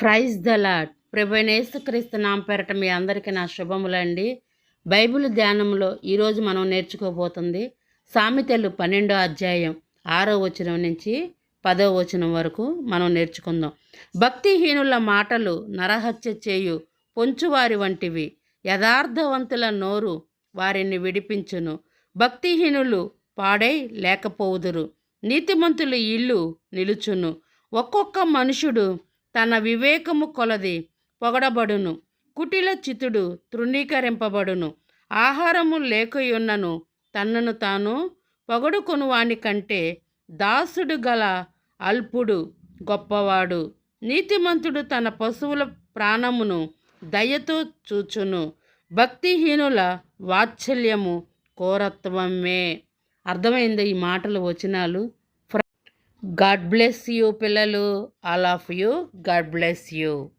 Praise the lord క్రీస్తు నామ పేరట మీ అందరికీ నా శుభములండి. బైబిల్ ధ్యానంలో ఈరోజు మనం నేర్చుకోబోతుంది సామెతలు పన్నెండో అధ్యాయం ఆరో వచనం నుంచి పదో వచనం వరకు మనం నేర్చుకుందాం. భక్తిహీనుల మాటలు నరహత్య చేయు పొంచువారి వంటివి యథార్థవంతుల నోరు వారిని విడిపించును. భక్తిహీనులు పాడై లేకపోవుదురు నీతిమంతుల ఇల్లు నిలుచును. ఒక్కొక్క మనుషుడు తన వివేకము కొలది పొగడబడును. కుటిల చితుడు తృణీకరింపబడును. ఆహారము లేకయున్నను తనను తాను పొగడుకొను వాని కంటే దాసుడు గల అల్పుడు గొప్పవాడు. నీతిమంతుడు తన పశువుల ప్రాణమును దయతో చూచును. భక్తిహీనుల వాత్సల్యము కోరత్వమే అర్థమైంది ఈ మాటలు వచనాలు? గాడ్ బ్లెస్ యూ పిల్లలు all of you. God bless you.